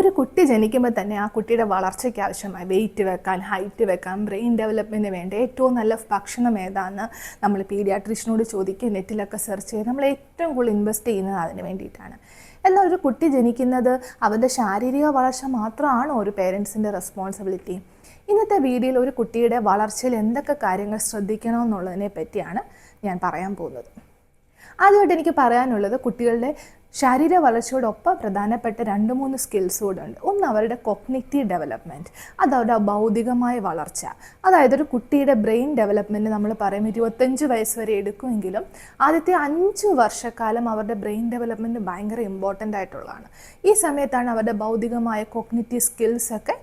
ഒരു കുട്ടി ജനിക്കുമ്പോൾ തന്നെ ആ കുട്ടിയുടെ വളർച്ചയ്ക്ക് ആവശ്യമായി വെയിറ്റ് വെക്കാൻ ഹൈറ്റ് വെക്കാൻ ബ്രെയിൻ ഡെവലപ്മെന്റിന് വേണ്ട ഏറ്റവും നല്ല ഭക്ഷണം ഏതാണെന്ന് നമ്മൾ പീഡിയാട്രിഷനോട് ചോദിക്കുക. നെറ്റിലൊക്കെ സെർച്ച് ചെയ്ത് നമ്മൾ ഏറ്റവും കൂടുതൽ ഇൻവെസ്റ്റ് ചെയ്യുന്നത് അതിന് വേണ്ടിയിട്ടാണ്. എന്നാൽ ഒരു കുട്ടി ജനിക്കുന്നത് അവരുടെ ശാരീരിക വളർച്ച മാത്രമാണ് ഒരു പേരൻസിന്റെ റെസ്പോൺസിബിലിറ്റി ഇന്നത്തെ വീഡിയോയിൽ ഒരു കുട്ടിയുടെ വളർച്ചയിൽ എന്തൊക്കെ കാര്യങ്ങൾ ശ്രദ്ധിക്കണമെന്നുള്ളതിനെ പറ്റിയാണ് ഞാൻ പറയാൻ പോകുന്നത്. ആദ്യമായിട്ട് എനിക്ക് പറയാനുള്ളത് കുട്ടികളുടെ ശാരീര വളർച്ചയോടൊപ്പം പ്രധാനപ്പെട്ട രണ്ട് മൂന്ന് സ്കിൽസ് കൂടെ ഉണ്ട് ഒന്ന് അവരുടെ കൊഗ്നിറ്റീവ് ഡെവലപ്മെന്റ് അത് അവരുടെ ഭൗതികമായ വളർച്ച. അതായത് ഒരു കുട്ടിയുടെ ബ്രെയിൻ ഡെവലപ്മെന്റ് നമ്മൾ പറയും ഇരുപത്തഞ്ച് വയസ്സ് വരെ എടുക്കുമെങ്കിലും ആദ്യത്തെ അഞ്ച് വർഷക്കാലം അവരുടെ ബ്രെയിൻ ഡെവലപ്മെന്റ് ഭയങ്കര ഇമ്പോർട്ടന്റ് ആയിട്ടുള്ളതാണ്. ഈ സമയത്താണ് അവരുടെ ഭൗതികമായ കൊഗ്നിറ്റീവ് സ്കിൽസ് ഒക്കെ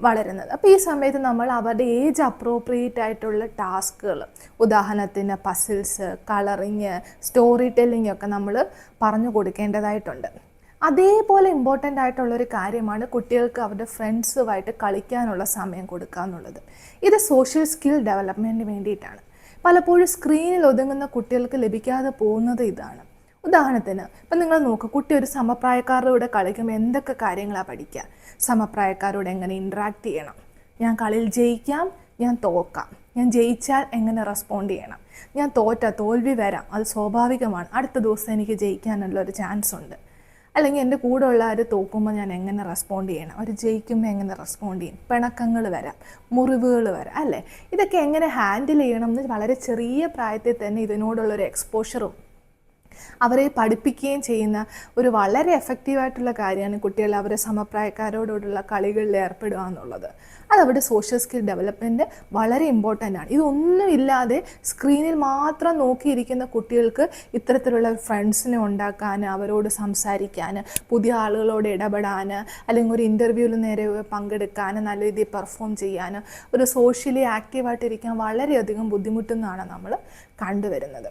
വളരുന്നത്. അപ്പോൾ ഈ സമയത്ത് നമ്മൾ അവരുടെ ഏജ് അപ്രോപ്രിയേറ്റ് ആയിട്ടുള്ള ടാസ്കുകൾ ഉദാഹരണത്തിന് പസിൽസ് കളറിങ് സ്റ്റോറി ടെല്ലിംഗ് ഒക്കെ നമ്മൾ പറഞ്ഞു കൊടുക്കേണ്ടതായിട്ടുണ്ട്. അതേപോലെ ഇമ്പോർട്ടന്റ് ആയിട്ടുള്ളൊരു കാര്യമാണ് കുട്ടികൾക്ക് അവരുടെ ഫ്രണ്ട്സുമായിട്ട് കളിക്കാനുള്ള സമയം കൊടുക്കുക എന്നുള്ളത്. ഇത് സോഷ്യൽ സ്കിൽ ഡെവലപ്മെന്റിന് വേണ്ടിയിട്ടാണ്. പലപ്പോഴും സ്ക്രീനിൽ ഒതുങ്ങുന്ന കുട്ടികൾക്ക് ലഭിക്കാതെ പോകുന്നത് ഇതാണ്. ഉദാഹരണത്തിന് ഇപ്പം നിങ്ങൾ നോക്കുക കുട്ടി ഒരു സമപ്രായക്കാരുടെ കൂടെ കളിക്കുമ്പോൾ എന്തൊക്കെ കാര്യങ്ങളാണ് പഠിക്കുക സമപ്രായക്കാരോട് എങ്ങനെ ഇൻട്രാക്ട് ചെയ്യണം? ഞാൻ കളിയിൽ ജയിക്കാം ഞാൻ തോക്കാം. ഞാൻ ജയിച്ചാൽ എങ്ങനെ റെസ്പോണ്ട് ചെയ്യണം? ഞാൻ തോറ്റ തോൽവി വരാം അത് സ്വാഭാവികമാണ്. അടുത്ത ദിവസം എനിക്ക് ജയിക്കാനുള്ള ഒരു ചാൻസ് ഉണ്ട്. അല്ലെങ്കിൽ എന്റെ കൂടെ ഉള്ള ആര് തോക്കുമ്പോൾ ഞാൻ എങ്ങനെ റെസ്പോണ്ട് ചെയ്യണം? അവർ ജയിക്കുമ്പോൾ എങ്ങനെ റെസ്പോണ്ട് ചെയ്യും? പിണക്കങ്ങൾ വരാം മുറിവുകൾ വരാം അല്ലേ? ഇതൊക്കെ എങ്ങനെ ഹാൻഡിൽ ചെയ്യണം എന്ന് വളരെ ചെറിയ പ്രായത്തിൽ തന്നെ ഇതിനോടുള്ളൊരു എക്സ്പോഷറും അവരെ പഠിപ്പിക്കുകയും ചെയ്യുന്ന ഒരു വളരെ എഫക്റ്റീവായിട്ടുള്ള കാര്യമാണ് കുട്ടികൾ അവരെ സമപ്രായക്കാരോടുള്ള കളികളിൽ ഏർപ്പെടുക എന്നുള്ളത്. അത് അവരുടെ സോഷ്യൽ സ്കിൽ ഡെവലപ്മെന്റ് വളരെ ഇമ്പോർട്ടന്റ് ആണ്. ഇതൊന്നും ഇല്ലാതെ സ്ക്രീനിൽ മാത്രം നോക്കിയിരിക്കുന്ന കുട്ടികൾക്ക് ഇത്തരത്തിലുള്ള ഫ്രണ്ട്സിനെ ഉണ്ടാക്കാൻ അവരോട് സംസാരിക്കാൻ പുതിയ ആളുകളോട് ഇടപെടാൻ അല്ലെങ്കിൽ ഒരു ഇന്റർവ്യൂവിൽ നേരെ പങ്കെടുക്കാൻ നല്ല രീതിയിൽ പെർഫോം ചെയ്യാൻ ഒരു സോഷ്യലി ആക്റ്റീവായിട്ടിരിക്കാൻ വളരെയധികം ബുദ്ധിമുട്ടുന്നതാണ് നമ്മൾ കണ്ടുവരുന്നത്.